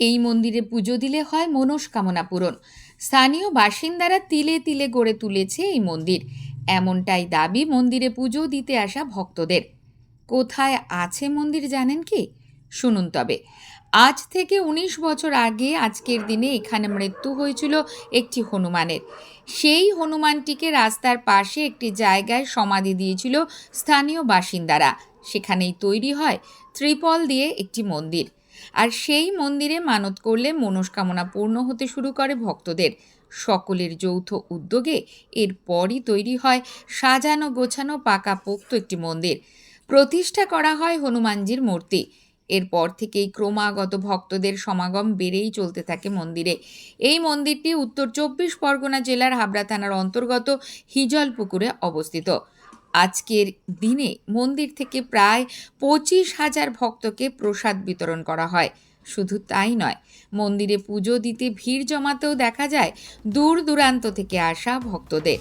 এই মন্দিরে পুজো দিলে হয় মনস্কামনা পূরণ। স্থানীয় বাসিন্দারা তিলে তিলে গড়ে তুলেছে এই মন্দির। এমনটাই দাবি মন্দিরে পুজো দিতে আসা ভক্তদের। কোথায় আছে মন্দির জানেন কি? শুনুন তবে। আজ থেকে উনিশ বছর আগে আজকের দিনে এখানে মৃত্যু হয়েছিল একটি হনুমানের। সেই হনুমানটিকে রাস্তার পাশে একটি জায়গায় সমাধি দিয়েছিল স্থানীয় বাসিন্দারা। সেখানেই তৈরি হয় ত্রিপল দিয়ে একটি মন্দির। আর সেই মন্দিরে মানত করলে মনস্কামনা পূর্ণ হতে শুরু করে ভক্তদের। সকলের যৌথ উদ্যোগে এরপরই তৈরি হয় সাজানো গোছানো পাকাপোক্ত একটি মন্দির। প্রতিষ্ঠা করা হয় হনুমানজির মূর্তি। এরপর থেকেই ক্রমাগত ভক্তদের সমাগম বেড়েই চলতে থাকে মন্দিরে। এই মন্দিরটি উত্তর চব্বিশ পরগনা জেলার হাবড়া থানার অন্তর্গত হিজলপুকুরে অবস্থিত। আজকের দিনে মন্দির থেকে প্রায় পঁচিশ হাজার ভক্তকে প্রসাদ বিতরণ করা হয়। শুধু তাই নয়, মন্দিরে পুজো দিতে ভিড় জমাতেও দেখা যায় দূর দূরান্ত থেকে আসা ভক্তদের।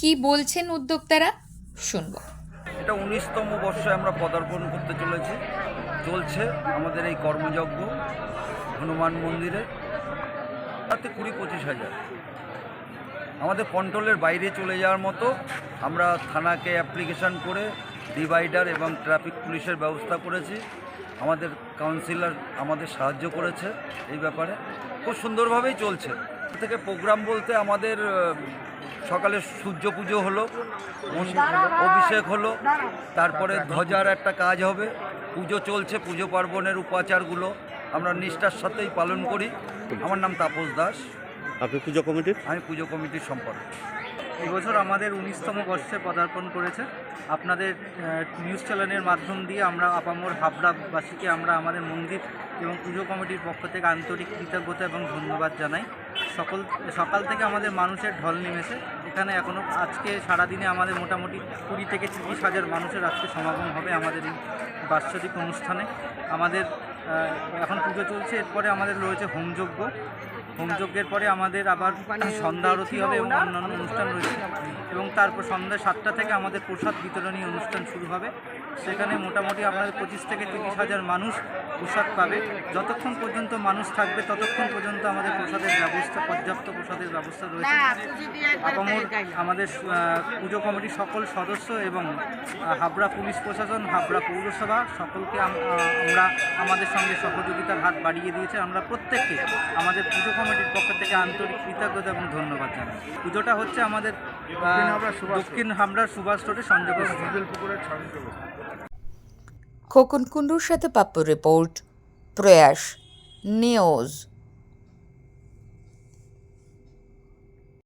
কি বলছেন উদ্যোক্তারা? শুনব। এটা উনিশতম বর্ষে আমরা পদার্পণ করতে চলেছি। চলছে আমাদের এই কর্মযজ্ঞ হনুমান মন্দিরে। তাতে কুড়ি পঁচিশ হাজার। আমাদের কন্ট্রোলের বাইরে চলে যাওয়ার মতো আমরা থানাকে অ্যাপ্লিকেশন করে ডিভাইডার এবং ট্রাফিক পুলিশের ব্যবস্থা করেছি। আমাদের কাউন্সিলর আমাদের সাহায্য করেছে এই ব্যাপারে। খুব সুন্দরভাবেই চলছে। থেকে প্রোগ্রাম বলতে আমাদের সকালে সূর্য পুজো হলো অভিষেক হলো তারপরে ধ্বজার একটা কাজ হবে। পুজো চলছে পুজো পার্বণের উপাচারগুলো আমরা নিষ্ঠার সাথেই পালন করি। আমার নাম তাপস দাস। আপনি পুজো কমিটির? আমি পুজো কমিটির সম্পাদক। এবছর আমাদের উনিশতম বর্ষে পদার্পণ করেছে। আপনাদের নিউজ চ্যানেলের মাধ্যম দিয়ে আমরা আপামর হাবড়াবাসীকে আমরা আমাদের মন্দির এবং পুজো কমিটির পক্ষ থেকে আন্তরিক কৃতজ্ঞতা এবং ধন্যবাদ জানাই। সকল, সকাল থেকে আমাদের মানুষের ঢল নেমেছে। এখানে এখনও আজকে সারাদিনে আমাদের মোটামুটি কুড়ি থেকে তিরিশ হাজার মানুষের আজকে সমাগম হবে আমাদের এই বাৎসরিক অনুষ্ঠানে। আমাদের এখন পুজো চলছে, এরপরে আমাদের রয়েছে হোমযজ্ঞ হোমযজ্ঞের পরে আমাদের আবার সন্ধ্যা আরতি হবে এবং অন্যান্য অনুষ্ঠান রয়েছে। এবং তারপর সন্ধ্যা সাতটা থেকে আমাদের প্রসাদ বিতরণী অনুষ্ঠান শুরু হবে। সেখানে মোটামুটি আপনাদের পঁচিশ থেকে তিরিশ হাজার মানুষ প্রসাদ পাবে। যতক্ষণ পর্যন্ত মানুষ থাকবে ততক্ষণ পর্যন্ত আমাদের প্রসাদের ব্যবস্থা পর্যাপ্ত প্রসাদের ব্যবস্থা রয়েছে। আপামর আমাদের পুজো কমিটির সকল সদস্য এবং হাবড়া পুলিশ প্রশাসন হাবড়া পৌরসভা সকলকে আমরা আমাদের সঙ্গে সহযোগিতার হাত বাড়িয়ে দিয়েছে। আমরা প্রত্যেককে আমাদের পুজো কমিটির পক্ষ থেকে আন্তরিক কৃতজ্ঞতা এবং ধন্যবাদ জানাই। পুজোটা হচ্ছে আমাদের দক্ষিণ হাবড়ার সুভাষ রোডে। সঞ্জয় খোকন কুন্ডুর সাথে পাপ্পু রিপোর্ট প্রয়াস নিউজ।